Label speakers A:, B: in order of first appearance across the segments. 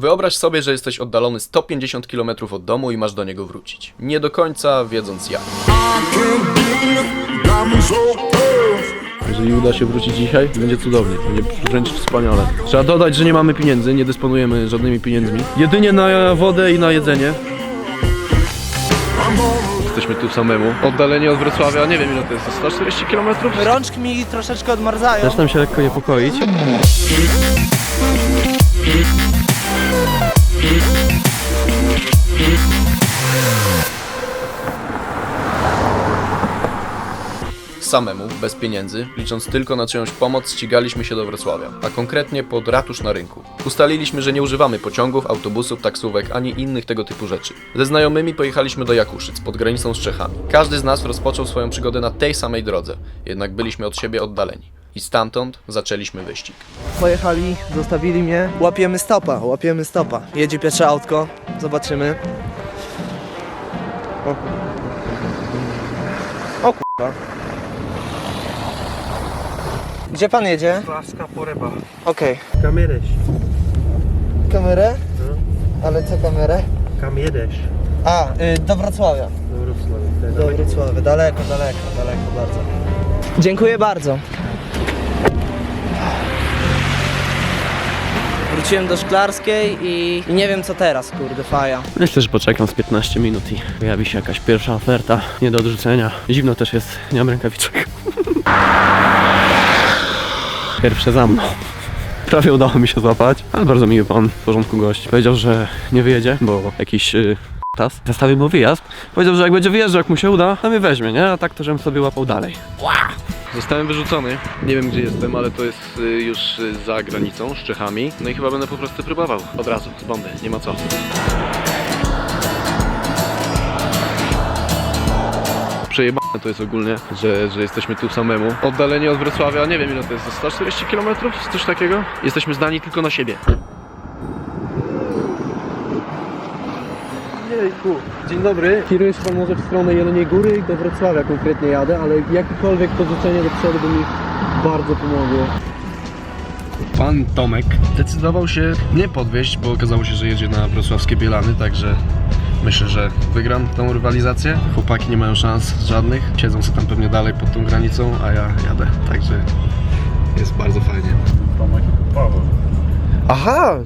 A: Wyobraź sobie, że jesteś oddalony 150 km od domu i masz do niego wrócić. Nie do końca wiedząc jak.
B: Jeżeli uda się wrócić dzisiaj, będzie cudownie, będzie wręcz wspaniale. Trzeba dodać, że nie mamy pieniędzy, nie dysponujemy żadnymi pieniędzmi. Jedynie na wodę i na jedzenie. Jesteśmy tu samemu. Oddalenie od Wrocławia, nie wiem ile to jest, 140 km?
C: Rączki mi troszeczkę odmarzają.
B: Zaczynam się lekko niepokoić.
A: Samemu, bez pieniędzy, licząc tylko na czyjąś pomoc, ścigaliśmy się do Wrocławia, a konkretnie pod ratusz na rynku. Ustaliliśmy, że nie używamy pociągów, autobusów, taksówek ani innych tego typu rzeczy. Ze znajomymi pojechaliśmy do Jakuszyc, pod granicą z Czechami. Każdy z nas rozpoczął swoją przygodę na tej samej drodze, jednak byliśmy od siebie oddaleni. I stamtąd zaczęliśmy wyścig.
C: Pojechali, zostawili mnie. Łapiemy stopa, łapiemy stopa. Jedzie pierwsze autko, zobaczymy. O, o kurwa. Gdzie pan jedzie?
D: Laska poreba.
C: Okej.
D: Kam jedeš?
C: Kamerę? Ale co kamerę?
D: Kam jedeš?
C: A, y, do Wrocławia.
D: Do Wrocławia. Jest
C: Do Wrocławia, daleko, daleko, daleko bardzo. Dziękuję bardzo. Wróciłem do Szklarskiej i, i nie wiem co teraz, kurde, faja.
B: Myślę, że poczekam z 15 minut i pojawi się jakaś pierwsza oferta, nie do odrzucenia. Zimno też jest, nie mam rękawiczek. Pierwsze za mną. Prawie udało mi się złapać, ale bardzo miły pan, w porządku gość. Powiedział, że nie wyjedzie, bo jakiś yy, tas zastawił mu wyjazd. Powiedział, że jak będzie wyjeżdżał, jak mu się uda, to mnie weźmie, nie? A tak to, żebym sobie łapał dalej. Zostałem wyrzucony. Nie wiem gdzie jestem, ale to jest y, już y, za granicą z Czechami. No i chyba będę po prostu próbował od razu z bomby, nie ma co. Przejebane to jest ogólnie, że, że jesteśmy tu samemu. Oddalenie od Wrocławia, nie wiem ile to jest, 140 km? Coś takiego? Jesteśmy zdani tylko na siebie. Jejku, dzień dobry. Kieruję się pan może w stronę Jeleniej Góry i do Wrocławia konkretnie jadę, ale jakiekolwiek pożyczenie do przodu by mi bardzo pomogło. Pan Tomek decydował się nie podwieźć, bo okazało się, że jedzie na wrocławskie Bielany, także myślę, że wygram tą rywalizację. Chłopaki nie mają szans żadnych, siedzą sobie tam pewnie dalej pod tą granicą, a ja jadę, także jest bardzo fajnie.
D: Paweł.
B: Aha!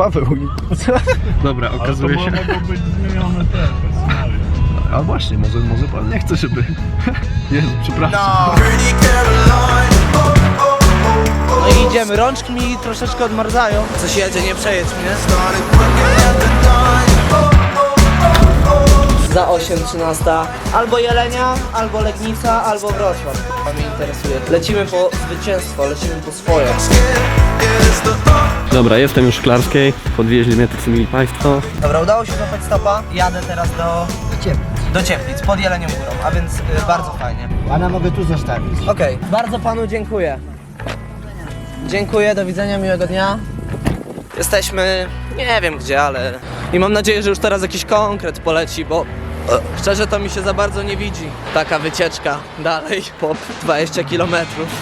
B: Paweł. Dobra,
D: Ale to
B: okazuje się...
D: mogło być zmienione.
B: A właśnie, może, może pan nie chce, żeby... Jezu, przepraszam.
C: No i idziemy, rączki mi troszeczkę odmarzają. Coś jedzie, nie przejedź mnie. Za 8, 13. Albo Jelenia, albo Legnica, albo Wrocław. To mnie interesuje. Lecimy po zwycięstwo, lecimy po swoje.
B: Dobra, jestem już w Szklarskiej. Podwieźli mnie tacy mili państwo.
C: Dobra, udało się złapać stopa. Jadę teraz do... Do Cieplic, pod Jelenią Górą, a więc y, bardzo fajnie.
E: Pana mogę tu zostawić.
C: Okej, bardzo panu dziękuję. Dziękuję, do widzenia, miłego dnia. Jesteśmy, nie wiem gdzie, ale... I mam nadzieję, że już teraz jakiś konkret poleci, bo e, szczerze to mi się za bardzo nie widzi. Taka wycieczka dalej po 20 km.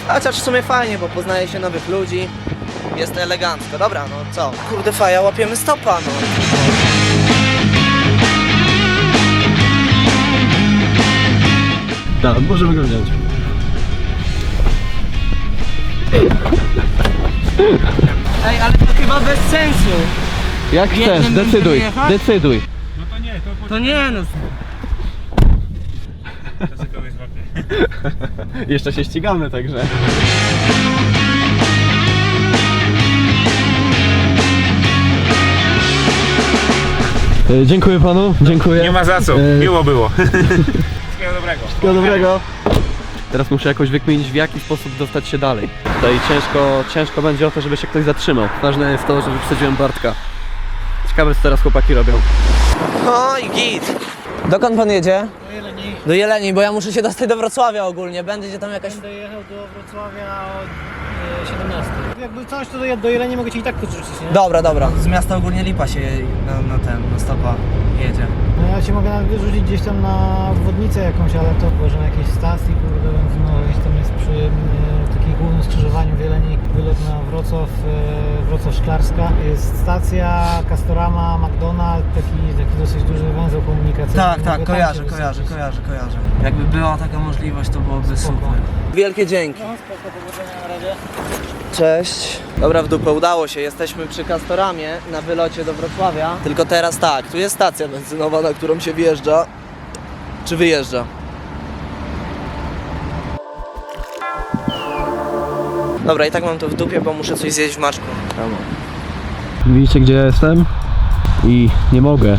C: Chociaż w sumie fajnie, bo poznaje się nowych ludzi. Jest elegancko. Dobra, no co? Kurde faja, łapiemy stopa, no.
B: Tak, możemy go wziąć.
C: Ej, ale to chyba bez sensu.
B: Jak chcesz,
C: Jednym będziemy
B: decyduj,
C: jechać?
B: decyduj.
D: No to nie, to
C: To nie no.
B: Jeszcze się ścigamy, także. E, Dziękuję panu, dziękuję.
D: Nie ma za co,
B: E,
D: miło było. Wszystkiego dobrego.
B: Wszystkiego dobrego. Teraz muszę jakoś wykminić w jaki sposób dostać się dalej. Tutaj ciężko, ciężko będzie o to, żeby się ktoś zatrzymał. Ważne jest to, że wyprzedziłem Bartka. Ciekawe co teraz chłopaki robią.
C: I git. Dokąd pan jedzie? Do Jeleni. Do Jeleni, bo ja muszę się dostać do Wrocławia ogólnie. Będzie tam jakaś...
E: Będę jechał do Wrocławia od e, 17. Jakby coś, to do, do Jeleni mogę ci i tak podrzucić, nie?
C: Dobra, dobra. Z miasta ogólnie Lipa się na, na ten, na stopa jedzie.
E: No ja cię mogę nawet wyrzucić gdzieś tam na obwodnicę jakąś, ale to może na jakiejś stacji, kurde, benzynowej, gdzieś tam jest przy e, takiej głównym skrzyżowaniu w Jeleni, wylot na Wrocław, e, Wrocław Szklarska. Jest stacja, Castorama, McDonald's, taki, taki dosyć duży węzeł komunikacyjny.
C: Tak,
E: Mogę
C: tak,
E: tam
C: kojarzę,
E: się
C: kojarzę, kojarzę, kojarzę. Jakby była taka możliwość, to byłoby super. Wielkie dzięki.
E: No, spoko, powodzenia na razie.
C: Cześć. Dobra, w dupę udało się. Jesteśmy przy Castoramie na wylocie do Wrocławia. Tylko teraz tak, tu jest stacja benzynowa, na którą się wjeżdża. Czy wyjeżdża? Dobra, i tak mam to w dupie, bo muszę coś zjeść w maczku.
B: Widzicie gdzie ja jestem? I nie mogę.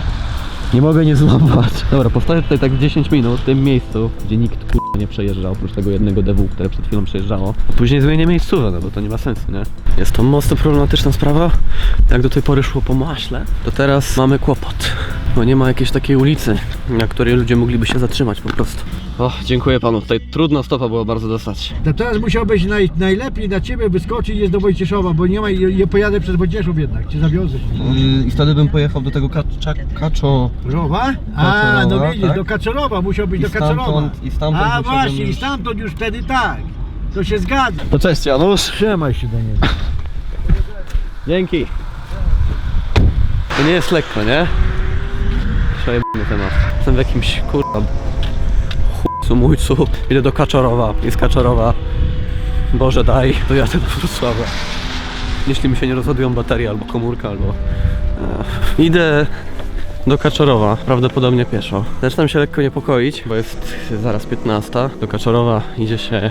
B: Nie mogę nie złapać. Dobra, powstaję tutaj tak w 10 minut w tym miejscu, gdzie nikt kurwa nie przejeżdża, oprócz tego jednego DW, które przed chwilą przejeżdżało. A później zmienię miejscówę, no bo to nie ma sensu, nie? Jest to mocno problematyczna sprawa. Jak do tej pory szło po maśle, to teraz mamy kłopot. Bo nie ma jakiejś takiej ulicy, na której ludzie mogliby się zatrzymać po prostu. O, dziękuję panu. Tutaj trudna stopa była bardzo dostać.
F: To teraz musiałbyś naj, najlepiej dla ciebie wyskoczyć jest do Wojcieszowa, bo nie ma, ja pojadę przez Wojcieszów jednak, cię zawiozę.
B: I wtedy bym pojechał do tego kacza, kaczo...
F: Kaczowa? A, no widzisz,
B: tak?
F: do Kaczorowa, musiałbyś
B: I
F: do Kaczorowa.
B: stamtąd- i stamtąd
F: A
B: musiałbym
F: właśnie, i
B: już-
F: stamtąd już wtedy tak. To się zgadza.
B: To cześć Janusz.
F: Trzymaj się do niego.
B: Dzięki. To nie jest lekko, nie? Przejebany temat. Jestem w jakimś kurwa mójcu. Idę do Kaczorowa z Kaczorowa Boże daj, to jadę do Wrocławia. Jeśli mi się nie rozładują baterie albo komórka, albo... E, idę do Kaczorowa, prawdopodobnie pieszo. Zaczynam się lekko niepokoić, bo jest zaraz 15. Do Kaczorowa idzie się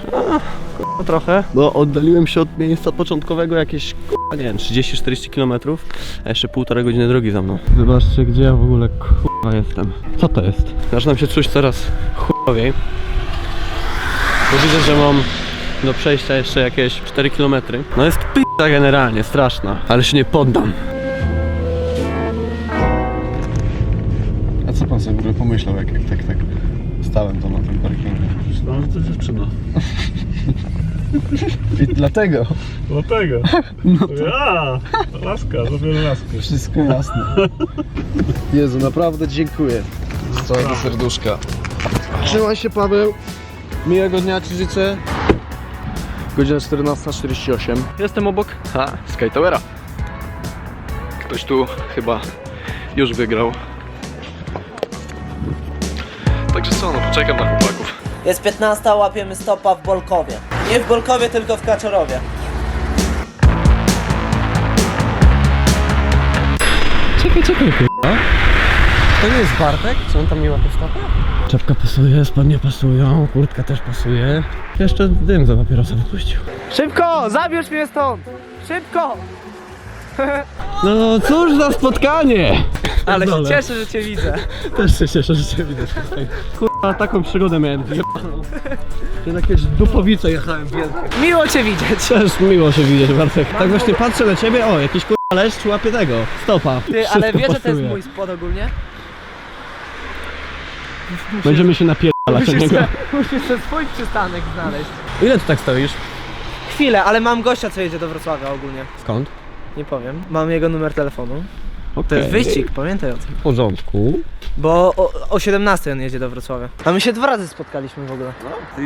B: trochę, bo oddaliłem się od miejsca początkowego jakieś k***a, nie wiem, 30-40 km, a jeszcze półtorej godziny drogi za mną. Zobaczcie, gdzie ja w ogóle k***a jestem. Co to jest? Zaczynam się czuć coraz chujowiej, bo widzę, że mam do przejścia jeszcze jakieś 4 km. No jest p***a generalnie, straszna, ale się nie poddam.
A: A co pan sobie w ogóle pomyślał, jak, jak tak, tak stałem to na tym parkingu?
D: No to dziewczyna.
A: I dlatego
D: Dlatego. No to... Ja! Laska, zabiorę laskę.
A: wszystko jasne. Jezu, naprawdę dziękuję. Z całego serduszka. Trzymaj się Paweł. Miłego dnia Ci życzę. Godzina 14.48. Jestem obok ha, Sky Towera. Ktoś tu chyba już wygrał. Także co, no poczekam na chłopaków.
C: Jest 15, łapiemy stopa w Bolkowie. Nie w Bolkowie, tylko w Kaczorowie.
B: Czekaj, czekaj, chyba. To nie jest Bartek? Czy on tam nie ma stopę? Czapka pasuje, spodnie pasują, kurtka też pasuje. Jeszcze dym za papierosa wypuścił.
C: Szybko, zabierz mnie stąd! Szybko!
B: No cóż za spotkanie!
C: Ale się cieszę, że cię widzę.
B: Też się cieszę, że cię widać tutaj. Kurwa, taką przygodę miałem zjebaną. Że na jakieś dupowice jechałem wielkie.
C: Miło cię widzieć.
B: Też miło się widzieć, Bartek. Tak właśnie patrzę na ciebie, o, jakiś kurwa leszcz łapie tego, stopa.
C: Ty, ale
B: Wszystko
C: wiesz, że to jest
B: pasuje.
C: mój spod ogólnie?
B: Będziemy się napierdalać od niego.
C: musisz sobie swój przystanek znaleźć.
B: Ile ty tak stoisz?
C: Chwilę, ale mam gościa, co jedzie do Wrocławia ogólnie.
B: Skąd?
C: Nie powiem. Mam jego numer telefonu. To
B: Okej.
C: jest wyścig, pamiętaj o tym.
B: W porządku.
C: Bo o, o 17 on jedzie do Wrocławia. A my się dwa razy spotkaliśmy w ogóle.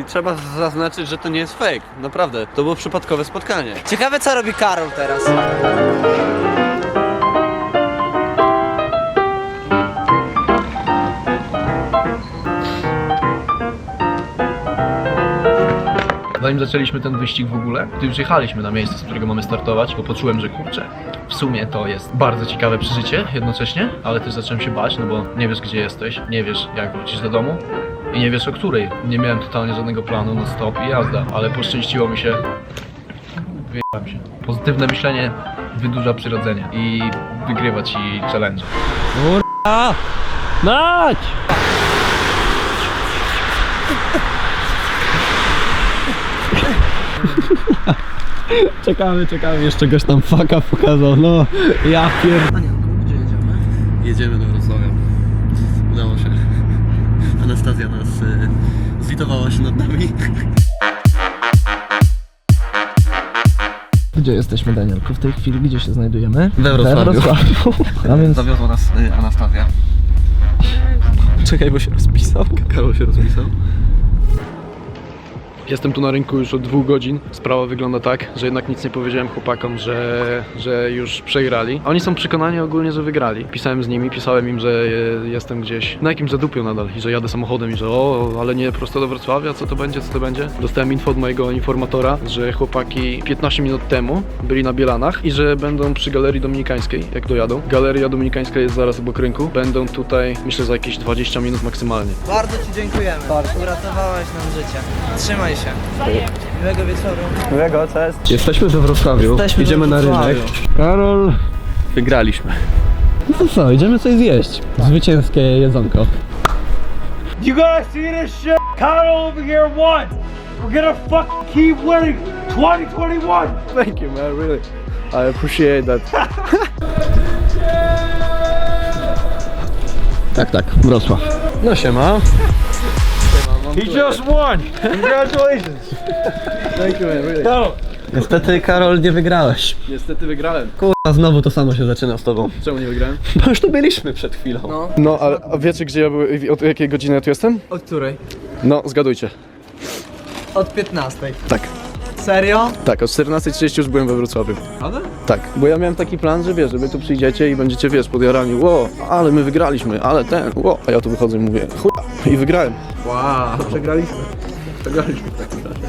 B: I trzeba zaznaczyć, że to nie jest fake. Naprawdę, to było przypadkowe spotkanie.
C: Ciekawe co robi Karol teraz.
A: Zanim zaczęliśmy ten wyścig w ogóle, gdy już jechaliśmy na miejsce, z którego mamy startować, bo poczułem, że kurczę, w sumie to jest bardzo ciekawe przeżycie jednocześnie, ale też zacząłem się bać, no bo nie wiesz gdzie jesteś, nie wiesz jak wrócisz do domu i nie wiesz o której. Nie miałem totalnie żadnego planu, no stop i jazda, ale poszczęściło mi się. Wyjechałem się. Pozytywne myślenie wydłuża przyrodzenie i wygrywa ci challenge.
B: A! Nać! czekamy, czekamy, jeszcze goś tam faka pokazał, no ja pier...
C: Gdzie jedziemy?
B: Jedziemy do Wrocławia. Udało się. Anastazja nas y, zlitowała się nad nami.
C: Gdzie jesteśmy Danielku w tej chwili? Gdzie się znajdujemy?
B: We Wrocławiu.
C: A więc
B: Zawiozła nas y, Anastazja. Czekaj, bo się rozpisał. Karol się rozpisał.
A: Jestem tu na rynku już od dwóch godzin. Sprawa wygląda tak, że jednak nic nie powiedziałem chłopakom, że, że już przegrali. Oni są przekonani ogólnie, że wygrali. Pisałem z nimi, pisałem im, że je, jestem gdzieś na jakimś zadupiu nadal i że jadę samochodem i że o, ale nie prosto do Wrocławia, co to będzie, co to będzie. Dostałem info od mojego informatora, że chłopaki 15 minut temu byli na Bielanach i że będą przy Galerii Dominikańskiej, jak dojadą. Galeria Dominikańska jest zaraz obok rynku. Będą tutaj, myślę, za jakieś 20 minut maksymalnie.
C: Bardzo Ci dziękujemy. Uratowałeś nam życie. Trzymaj się. Miłego wieczoru.
B: Miłego, cześć.
A: Jesteśmy we Wrocławiu,
C: Jesteśmy
A: idziemy
C: we
A: na rynek. Karol, wygraliśmy. No to co, idziemy coś zjeść. Zwycięskie jedzonko.
B: You guys see this shit? Carl over here won. We're gonna fucking keep winning 2021.
A: Thank you man, really. I appreciate that. tak, tak, Wrocław. No siema.
B: He just won. Congratulations.
A: Thank you man, really.
B: Carl.
A: Niestety Karol nie wygrałeś. Niestety wygrałem. Kurwa, znowu to samo się zaczyna z tobą. Czemu nie wygrałem? Bo już tu byliśmy przed chwilą.
C: No.
A: No, ale a wiecie gdzie ja byłem, od jakiej godziny ja tu jestem?
C: Od której?
A: No, zgadujcie.
C: Od 15.
A: Tak.
C: Serio?
A: Tak, o 14.30 już byłem we Wrocławiu.
C: Ale?
A: Tak, bo ja miałem taki plan, że wiesz, że wy tu przyjdziecie i będziecie, wiesz, podjarani, ło, ale my wygraliśmy, ale ten, ło, a ja tu wychodzę i mówię, chuja, i wygrałem.
C: Wow,
A: przegraliśmy. Przegraliśmy w takim razie.